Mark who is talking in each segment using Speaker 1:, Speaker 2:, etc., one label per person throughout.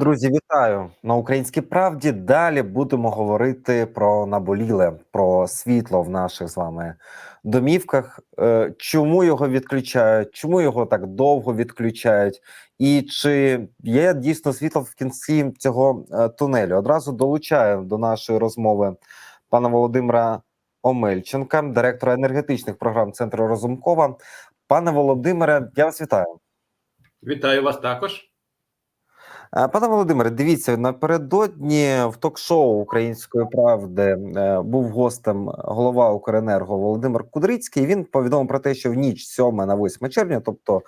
Speaker 1: Друзі, вітаю на українській правді. Далі будемо говорити про наболіле, про світло в наших з вами домівках. Е, Чому його відключають? Чому його так довго відключають? І чи є дійсно світло в кінці цього е, тунелю? Одразу долучаю до нашої розмови пана Володимира Омельченка, директора енергетичних програм Центру Розумкова. Пане Володимире, я вас вітаю.
Speaker 2: Вітаю вас також.
Speaker 1: Е, Пане Володимире, дивіться напередодні в ток-шоу Української правди е, був гостем голова Укренерго Володимир Кудрицький. Він повідомив про те, що в ніч з 7 на 8 червня, тобто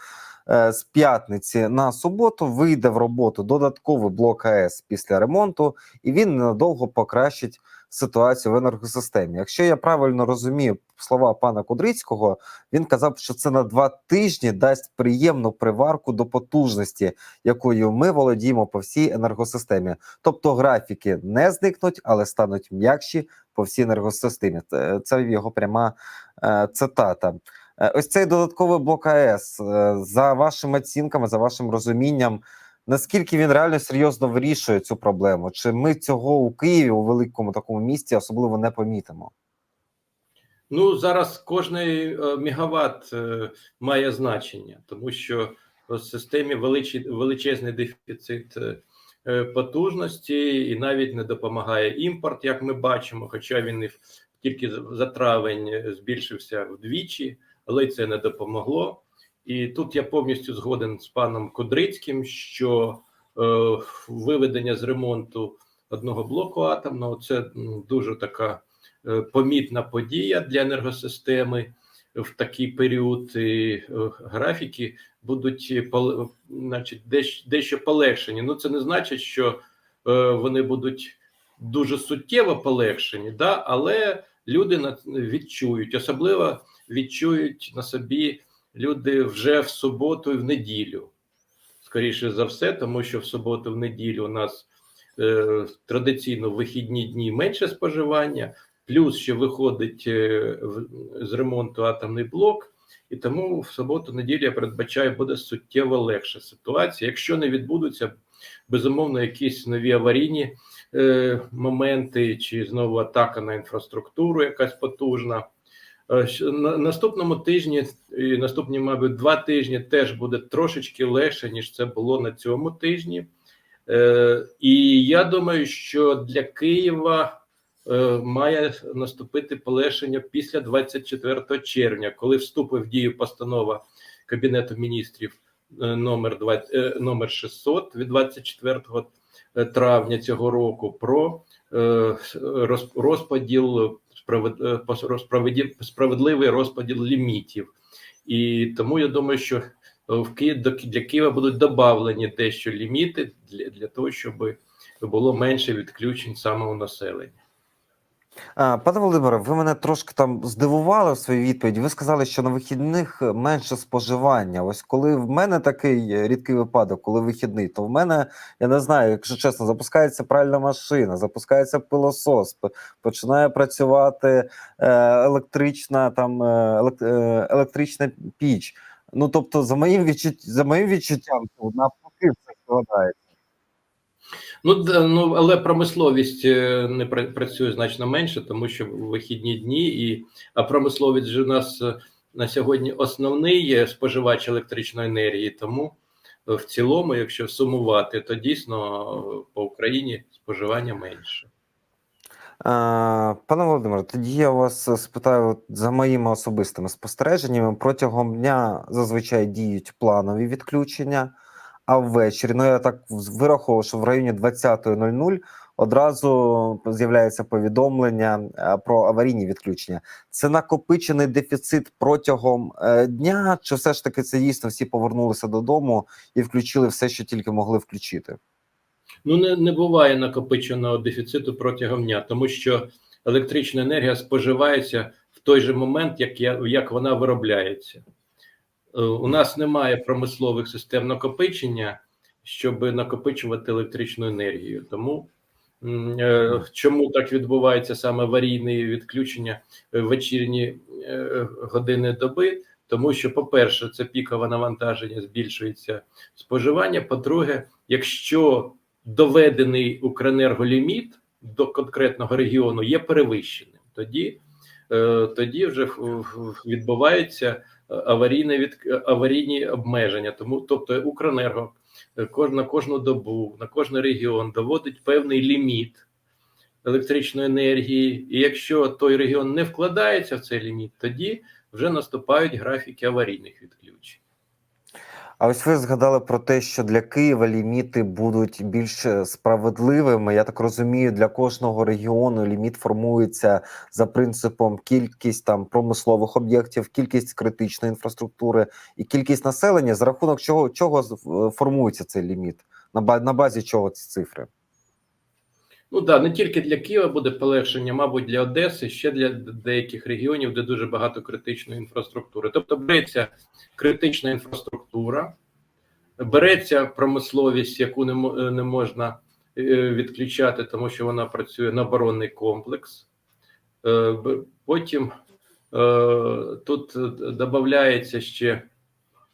Speaker 1: з п'ятниці на суботу, вийде в роботу додатковий блок АЕС після ремонту, і він ненадовго покращить ситуацію в енергосистемі. Якщо я правильно розумію слова пана Кудрицького, він казав, що це на два тижні дасть приємну приварку до потужності, якою ми володіємо по всій енергосистемі. Тобто графіки не зникнуть, але стануть м'якші по всій енергосистемі. Це- Це його пряма е, цитата. Е, Ось цей додатковий блок АЕС е, за вашими оцінками, за вашим розумінням. Наскільки він реально серйозно вирішує цю проблему? Чи ми цього у Києві у великому такому місті особливо не помітимо?
Speaker 2: Ну зараз кожний е, мегаватт має значення, тому що в системі величезний дефіцит потужності, і навіть не допомагає імпорт, як ми бачимо. Хоча він і тільки за- травень збільшився вдвічі, але це не допомогло. І тут я повністю згоден з паном Кудрицьким, що е, виведення з ремонту одного блоку атомного це дуже така е, помітна подія для енергосистеми в такий період. І е, графіки будуть е, пол- значить, дещо, дещо полегшені. Ну, це не значить, що е, вони будуть дуже суттєво полегшені, да? але люди на- відчують, особливо відчують на собі люди вже в суботу і в неділю. Скоріше за все, тому що в суботу, в неділю у нас е, традиційно в вихідні дні менше споживання, плюс ще виходить е, в- з ремонту атомний блок, і тому в суботу-неділю я передбачаю, буде суттєво легша ситуація. Якщо не відбудуться безумовно якісь нові аварійні е, моменти, чи знову атака на інфраструктуру, якась потужна. Е, На наступному тижні і наступні, мабуть, два тижні теж буде трошечки легше, ніж це було на цьому тижні. Е, І я думаю, що для Києва е, має наступити полегшення після 24 червня, коли вступить в дію постанова Кабінету міністрів номер 20, е, номер 600 від 24 травня цього року про розподіл е, справедливий розподіл лімітів. І тому я думаю, що е, в Київ для Києва будуть додавлені дещо ліміти для, для того, щоб було менше відключень саме у населення.
Speaker 1: Пане Володимире, ви мене трошки там здивували в своїй відповіді. Ви сказали, що на вихідних менше споживання. Ось коли в мене такий рідкий випадок, коли вихідний, то в мене, я не знаю, якщо чесно, запускається пральна машина, запускається пилосос, починає працювати е, електрична там е, е, електрична піч. Ну тобто, за моїм відчут... за моїм відчуттям, навпаки все складається.
Speaker 2: Ну, ну але промисловість е, не працює значно менше, тому що вихідні дні, і а промисловість же у нас е, на сьогодні основний є споживач електричної енергії. Тому е, в цілому, якщо сумувати, то дійсно по Україні споживання менше.
Speaker 1: Пане Володимире, тоді я вас спитаю за моїми особистими спостереженнями. Протягом дня зазвичай діють планові відключення, а ввечері, ну я так вираховував, що в районі 20.00 одразу з'являється повідомлення е, про аварійні відключення. Це накопичений дефіцит протягом е, дня, чи все ж таки це дійсно всі повернулися додому і включили все, що тільки могли включити?
Speaker 2: Ну не, не буває накопиченого дефіциту протягом дня, тому що електрична енергія споживається в той же момент, як, як вона виробляється. Е, У нас немає промислових систем накопичення, щоб накопичувати електричну енергію. Тому е, чому так відбувається саме аварійне відключення е, в вечірні години доби? Тому що, по-перше, це пікове навантаження збільшується споживання. По-друге, якщо доведений Укренерголіміт до конкретного регіону є перевищеним. Тоді, тоді вже в- в- відбуваються аварійне від аварійні обмеження. Тому, тобто, Укренерго кожна на кожну добу, на кожний регіон доводить певний ліміт електричної енергії, і якщо той регіон не вкладається в цей ліміт, тоді вже наступають графіки аварійних відключень.
Speaker 1: А ось ви згадали про те, що для Києва ліміти будуть більш е, справедливими. Я так розумію, для кожного регіону ліміт формується за принципом кількість там промислових об'єктів, кількість критичної інфраструктури і кількість населення, за рахунок чого чого е, формується цей ліміт, на базі чого ці цифри.
Speaker 2: Ну так, не тільки для Києва буде полегшення, мабуть, для Одеси, ще для деяких регіонів, де дуже багато критичної інфраструктури. Тобто береться критична інфраструктура, береться промисловість, яку не, не можна е, відключати, тому що вона працює на оборонний комплекс. Е, Потім е, тут додається ще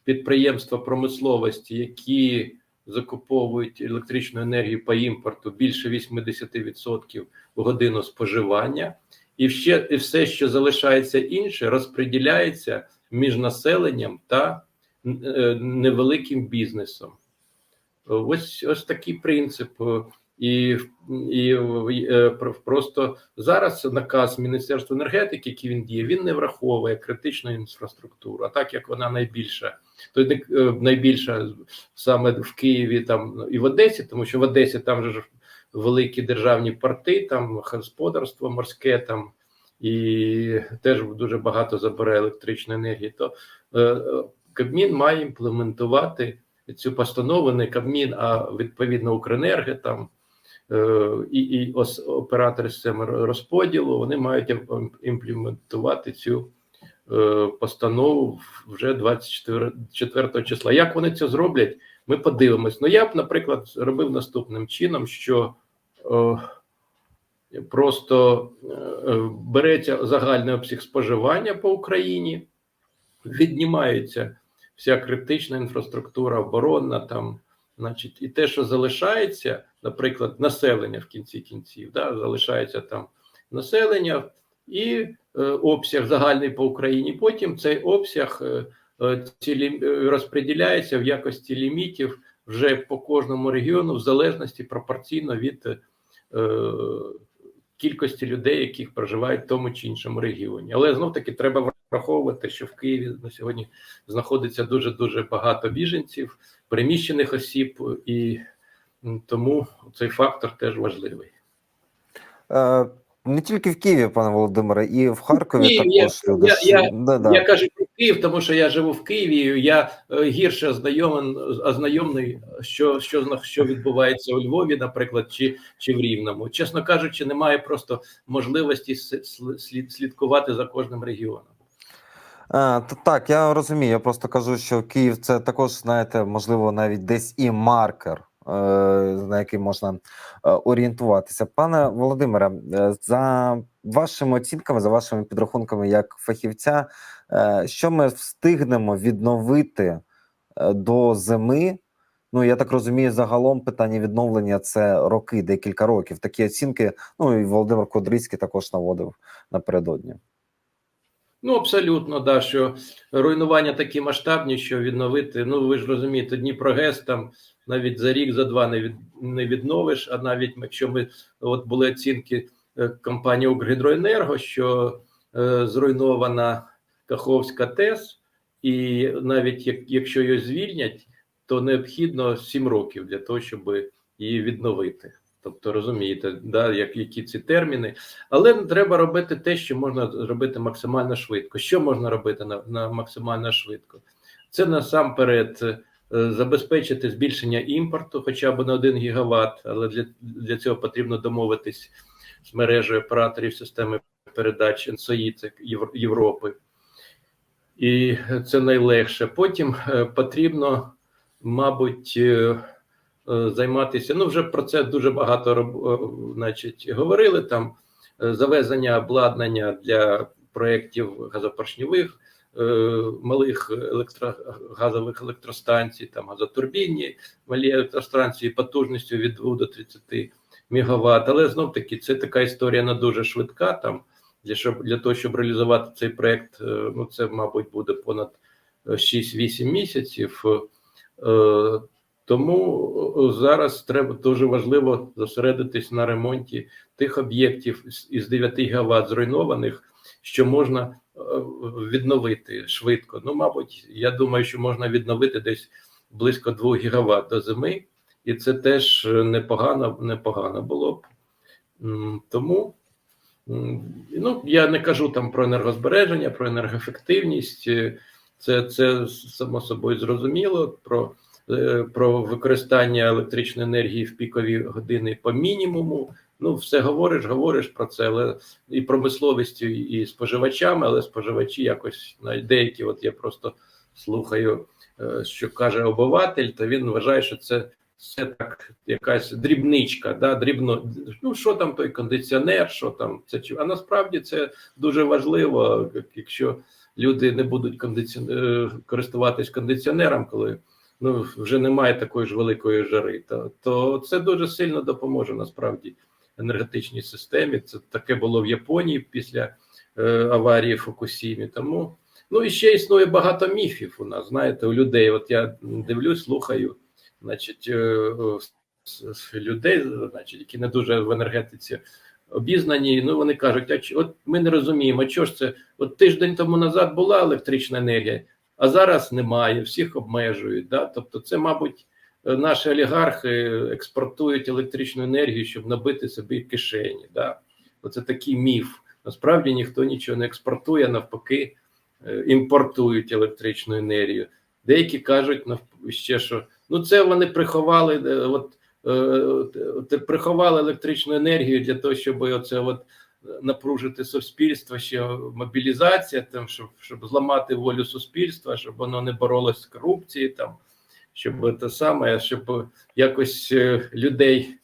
Speaker 2: підприємства промисловості, які закуповують електричну енергію по імпорту більше 80% в годину споживання, і ще і все, що залишається інше, розподіляється між населенням та е, невеликим бізнесом. Ось ось такий принцип. І, і е, просто зараз наказ Міністерства енергетики, який він діє, він не враховує критичну інфраструктуру. А так як вона найбільша, то не- е, найбільша саме в Києві там і в Одесі, тому що в Одесі там же великі державні порти, там господарство морське там і теж дуже багато забере електричної енергії. То е, Кабмін має імплементувати цю постанову, не Кабмін, а відповідно Укренерги там. Е, І, і оператори системи розподілу вони мають імплементувати цю е, постанову вже 24 числа. Як вони це зроблять, ми подивимось. Ну я б, наприклад, робив наступним чином, що е, просто береться загальний обсяг споживання по Україні, віднімається вся критична інфраструктура, оборонна там, значить, і те, що залишається, наприклад, населення в кінці кінців, да, залишається там населення і е, обсяг загальний по Україні. Потім цей обсяг е, е, ці е, розподіляється в якості лімітів вже по кожному регіону, в залежності пропорційно від е, кількості людей, яких проживають в тому чи іншому регіоні. Але знов таки треба враховувати, що в Києві на сьогодні знаходиться дуже дуже багато біженців, переміщених осіб, і тому цей фактор теж важливий.
Speaker 1: Е, не тільки в Києві, пане Володимире, і в Харкові
Speaker 2: я-
Speaker 1: також люди.
Speaker 2: я- я-
Speaker 1: да, да.
Speaker 2: Я кажу про Київ, тому що я живу в Києві. Я е, гірше ознайомен, ознайомний, що, що, що відбувається у Львові, наприклад, чи, чи в Рівному. Чесно кажучи, немає просто можливості слід, слідкувати за кожним регіоном.
Speaker 1: А, так, я розумію. Я просто кажу, що Київ це також, знаєте, можливо, навіть десь і маркер, е, на який можна е, орієнтуватися. Пане Володимире, е, за вашими оцінками, за вашими підрахунками, як фахівця, е, що ми встигнемо відновити е, до зими? Ну, я так розумію, загалом питання відновлення це роки, декілька років. Такі оцінки. Ну і Володимир Кодрицький також наводив напередодні.
Speaker 2: Ну, абсолютно, да, що руйнування такі масштабні, що відновити. Ну, ви ж розумієте, Дніпрогес там навіть за рік, за два не від не відновиш. А навіть якщо ми от були оцінки е, компанії «Укргідроенерго», що е, зруйнована Каховська ТЕС, і навіть як, якщо її звільнять, то необхідно 7 років для того, щоб її відновити. Тобто розумієте, да, як, які ці терміни. Але треба робити те, що можна зробити максимально швидко. Що можна робити на, на максимально швидко? Це насамперед е, забезпечити збільшення імпорту, хоча б на 1 гігават, але для, для цього потрібно домовитись з мережею операторів системи передач НСОІ, це Європи. І це найлегше. Потім е, потрібно, мабуть, е, займатися. Ну, вже про це дуже багато е, значить, говорили там. е, Завезення обладнання для проєктів газопоршньових е, малих електрогазових електростанцій, там газотурбінні, малі електростанції потужністю від 2 до 30 мегаватт. Але знов таки це така історія не дуже швидка. Там для щоб для того, щоб реалізувати цей проект, е, ну це мабуть буде понад е, 6-8 місяців. Тому зараз треба дуже важливо зосередитись на ремонті тих об'єктів із 9 гігаватт зруйнованих, що можна е, відновити швидко. Ну, мабуть, я думаю, що можна відновити десь близько 2 гігаватт до зими, і це теж е, непогано, непогано було б. Тому ну, я не кажу там про енергозбереження, про енергоефективність. е, Це, це само собою зрозуміло. Про про використання електричної енергії в пікові години по мінімуму. Ну, все говориш, говориш про це, але і промисловістю, і споживачами, але споживачі якось навіть деякі, от я просто слухаю, е, що каже обиватель, то він вважає, що це. Це так, якась дрібничка, да, дрібно. Ну що там той кондиціонер, що там це чи а насправді це дуже важливо, якщо люди не будуть кондиці... е, користуватись кондиціонером, коли ну вже немає такої ж великої жари, то, то це дуже сильно допоможе насправді енергетичній системі. Це таке було в Японії після е, аварії в Фукусімі. Тому ну і ще існує багато міфів у нас. Знаєте, у людей. От я дивлюсь, слухаю, значить, е, с- людей, значить, які не дуже в енергетиці. Обізнані, ну вони кажуть, а от ми не розуміємо, що ж це? От тиждень тому назад була електрична енергія, а зараз немає, всіх обмежують. Да? Тобто, це, мабуть, е, наші олігархи експортують електричну енергію, щоб набити собі кишені. Да? Оце такий міф. Насправді ніхто нічого не експортує, навпаки, е, імпортують електричну енергію. Деякі кажуть ще, що ну це вони приховали, е, от, от, е, приховали електричну енергію для того, щоб оце от напружити суспільство, ще мобілізація, там, щоб, щоб зламати волю суспільства, щоб воно не боролось з корупцією, там, щоб те саме, щоб якось е, людей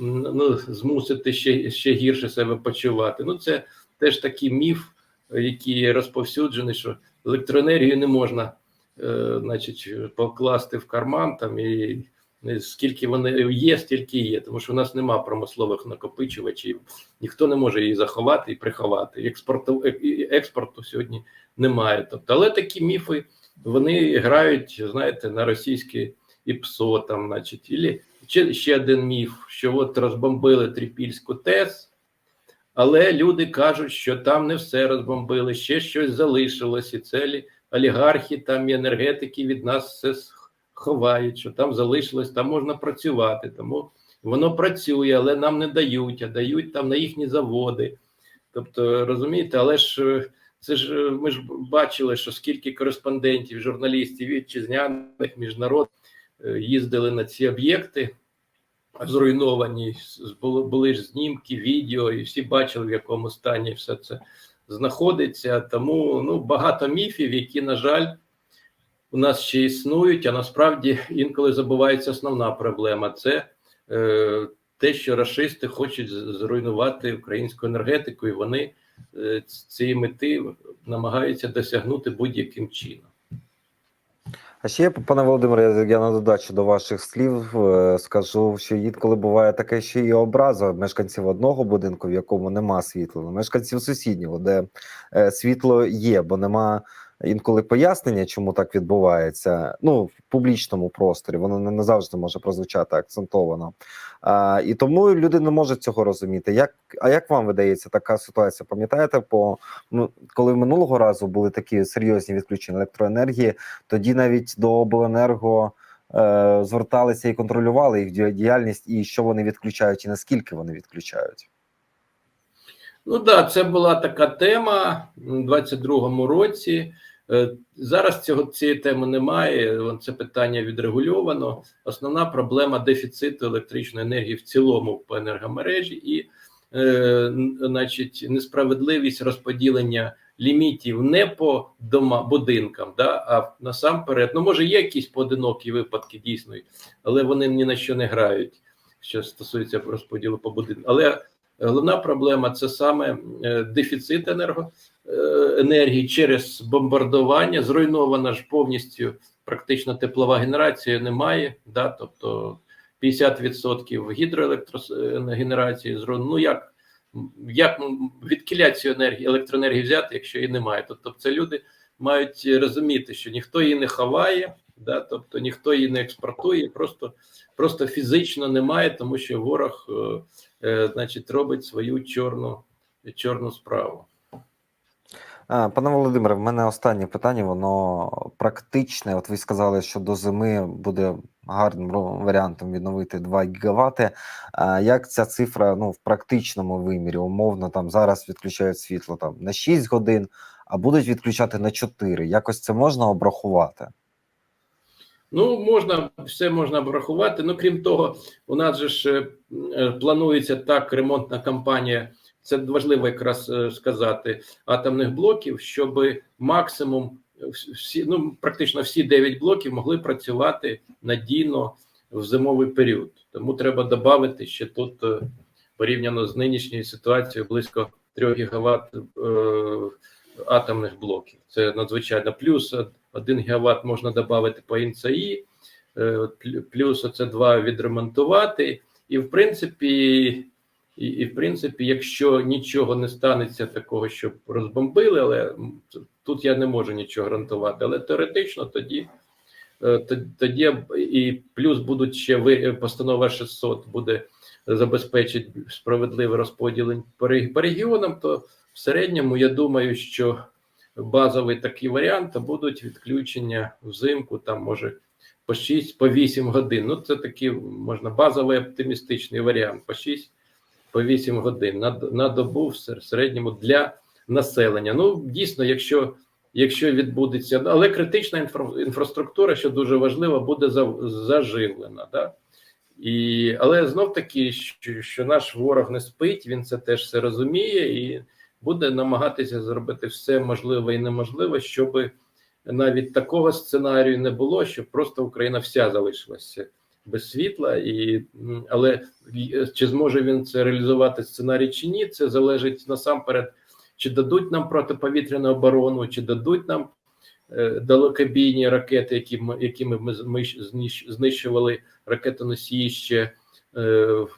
Speaker 2: ну, змусити ще, ще гірше себе почувати. Ну, це теж такий міф, який розповсюджений, що електроенергію не можна, е, значить, покласти в карман там і. Е, Скільки вони є, стільки є, тому що в нас немає промислових накопичувачів, ніхто не може її заховати і приховати. Експорту е- експорту сьогодні немає. Тобто, але такі міфи вони грають, знаєте, на російське ІПСО, там, значить, і ще, ще один міф, що от розбомбили Трипільську ТЕС, але люди кажуть, що там не все розбомбили, ще щось залишилось, і це лі- олігархи, там і енергетики від нас все ховають, що там залишилось, там можна працювати. Тому воно працює, але нам не дають, а дають там на їхні заводи. Тобто, розумієте, але ж е, це ж е, ми ж бачили, що скільки кореспондентів, журналістів вітчизняних, міжнародних е, їздили на ці об'єкти зруйновані. Були ж знімки, відео, і всі бачили, в якому стані все це знаходиться. Тому ну, багато міфів, які, на жаль, у нас ще існують, а насправді інколи забувається основна проблема це е, те, що рашисти хочуть зруйнувати українську енергетику, і вони е, цієї мети намагаються досягнути будь-яким чином.
Speaker 1: А ще, пане Володимире, я- я на додачу до ваших слів е, скажу, що інколи буває таке, що і образа мешканців одного будинку, в якому нема світла, мешканців сусіднього, де е, світло є, бо нема інколи пояснення, чому так відбувається. Ну в публічному просторі воно не, завжди може прозвучати акцентовано. А, і тому люди не можуть цього розуміти. Як а як вам видається така ситуація? Пам'ятаєте, по ну коли минулого разу були такі серйозні відключення електроенергії? тоді навіть до обленерго е, зверталися і контролювали їх діяльність, і що вони відключають, і наскільки вони відключають.
Speaker 2: Ну да, це була така тема у 22-му році. Е, Зараз цього цієї теми немає. Це питання відрегульовано. Основна проблема дефіциту електричної енергії в цілому по енергомережі і, е, значить, несправедливість розподілення лімітів не по дома будинкам, да, а насамперед. Ну, може, є якісь поодинокі випадки дійсно, але вони ні на що не грають, що стосується розподілу по будинку. Але Головна проблема це саме е, дефіцит енерго, е, енергії через бомбардування. Зруйнована ж повністю практично теплова генерація немає. Да? Тобто 50% гідроелектрогенерації зруйновано. Ну як, як від цю енергію, електроенергії взяти, якщо її немає? Тобто це люди мають розуміти, що ніхто її не ховає, да? тобто ніхто її не експортує, просто, просто фізично немає, тому що ворог. Е, значить, робить свою чорну, чорну справу.
Speaker 1: Пане Володимире, в мене останнє питання, воно практичне. От ви сказали, що до зими буде гарним варіантом відновити 2 гігавати. А як ця цифра ну, в практичному вимірі? Умовно, там зараз відключають світло там на 6 годин, а будуть відключати на 4. Якось це можна обрахувати?
Speaker 2: Ну, можна, все можна обрахувати. Ну, крім того, у нас же ж е, планується так ремонтна кампанія. Це важливо якраз е, сказати атомних блоків, щоб максимум всі, ну практично всі 9 блоків могли працювати надійно в зимовий період. Тому треба додати ще тут е, порівняно з нинішньою ситуацією близько 3 гігават е, атомних блоків. Це надзвичайно плюс 1 гігават можна додати по ІНЦАІ, е, плюс це 2 відремонтувати. І в принципі, і, і в принципі, якщо нічого не станеться такого, щоб розбомбили, але тут я не можу нічого гарантувати. Але теоретично тоді е, тоді і плюс будуть ще ви постанова 600 буде забезпечить справедливий розподіл по регіонам, то в середньому я думаю, що базовий такий варіант то будуть відключення взимку, там може по 6 по 8 годин. Ну, це такий можна базовий оптимістичний варіант по 6 по 8 годин на на добу в середньому для населення. Ну, дійсно, якщо якщо відбудеться, але критична інфра, інфраструктура, що дуже важливо, буде заживлена. Да? І, Але знов таки, що, що наш ворог не спить, він це теж все розуміє і буде намагатися зробити все можливе і неможливе, щоб навіть такого сценарію не було, щоб просто Україна вся залишилася без світла, і але чи зможе він це реалізувати сценарій чи ні, це залежить насамперед, чи дадуть нам протиповітряну оборону, чи дадуть нам е, далекобійні ракети, які ми, якими ми, ми знищували ракетоносії ще е,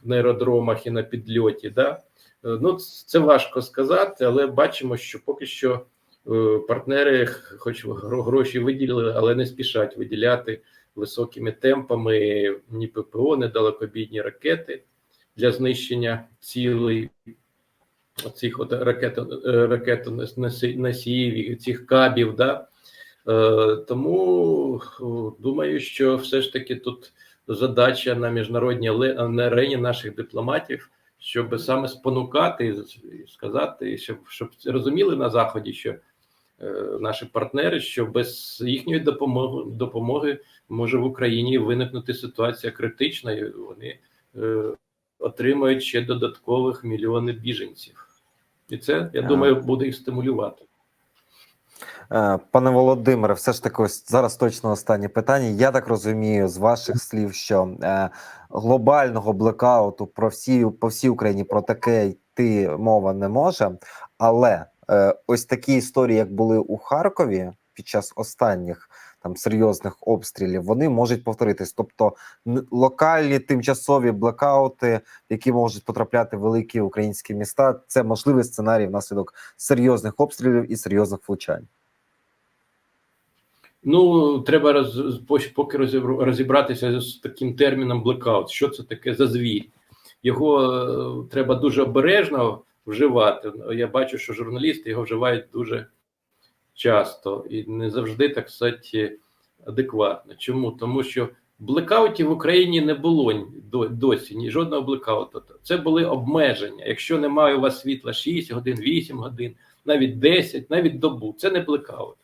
Speaker 2: в аеродромах і на підльоті. Да? Е, ну це важко сказати, але бачимо, що поки що е, партнери, хоч гроші виділили, але не спішать виділяти високими темпами ні ППО, ні далекобійні ракети для знищення цілей цих от ракет, ракетоносіїв, цих кабів. Да? Е, тому думаю, що все ж таки тут задача на міжнародній арені наших дипломатів, щоб саме спонукати і сказати, щоб щоб розуміли на заході, що е, наші партнери, що без їхньої допомоги допомоги може в Україні виникнути ситуація критична, і вони е, отримають ще додаткових мільйони біженців, і це я думаю буде їх стимулювати.
Speaker 1: Е, пане Володимире, все ж таки, ось зараз точно останнє питання. Я так розумію з ваших слів, що е, глобального блекауту про всі по всій Україні про таке йти мова не може, але е, ось такі історії, як були у Харкові під час останніх там серйозних обстрілів, вони можуть повторитись. Тобто локальні тимчасові блекаути, які можуть потрапляти в великі українські міста, це можливий сценарій внаслідок серйозних обстрілів і серйозних влучань.
Speaker 2: Ну, треба роз, поки розібратися з таким терміном блекаут. Що це таке за звір? Його е, треба дуже обережно вживати. Я бачу, що журналісти його вживають дуже часто і не завжди так сказати, адекватно. Чому? Тому що блекаутів в Україні не було досі, ні жодного блекауту. Це були обмеження. Якщо немає у вас світла 6 годин, 8 годин, навіть 10, навіть добу, це не блекаут.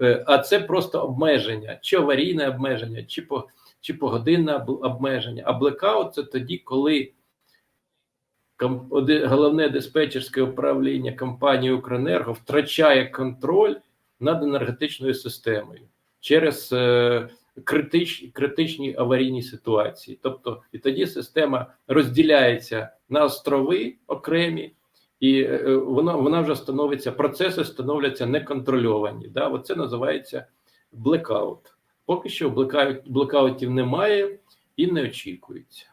Speaker 2: Е, а це просто обмеження, чи аварійне обмеження, чи по чи погодинне обмеження. А блекаут це тоді, коли головне диспетчерське управління компанії Укренерго втрачає контроль над енергетичною системою через е, критич, критичній аварійній ситуації. Тобто, і тоді система розділяється на острови окремі, і е, вона, вона вже становиться, процеси становляться неконтрольовані. Да? Оце називається блекаут. Поки що блекаут, блекаутів немає і не очікується.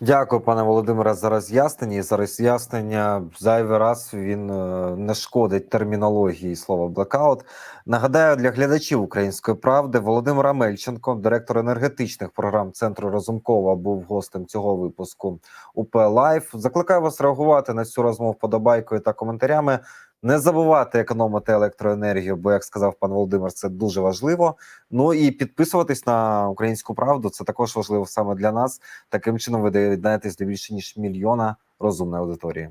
Speaker 1: Дякую, пане Володимире, за роз'яснення. І за роз'яснення зайвий раз він е, не шкодить термінології слова блекаут. Нагадаю для глядачів української правди Володимир Амельченко, директор енергетичних програм Центру Розумкова, був гостем цього випуску УП Лайф. Закликаю вас реагувати на цю розмову вподобайкою та коментарями. Не забувати економити електроенергію, бо як сказав пан Володимир, це дуже важливо. Ну і підписуватись на українську правду. Це також важливо саме для нас. Таким чином ви доєднаєтесь до більше ніж мільйона розумної аудиторії.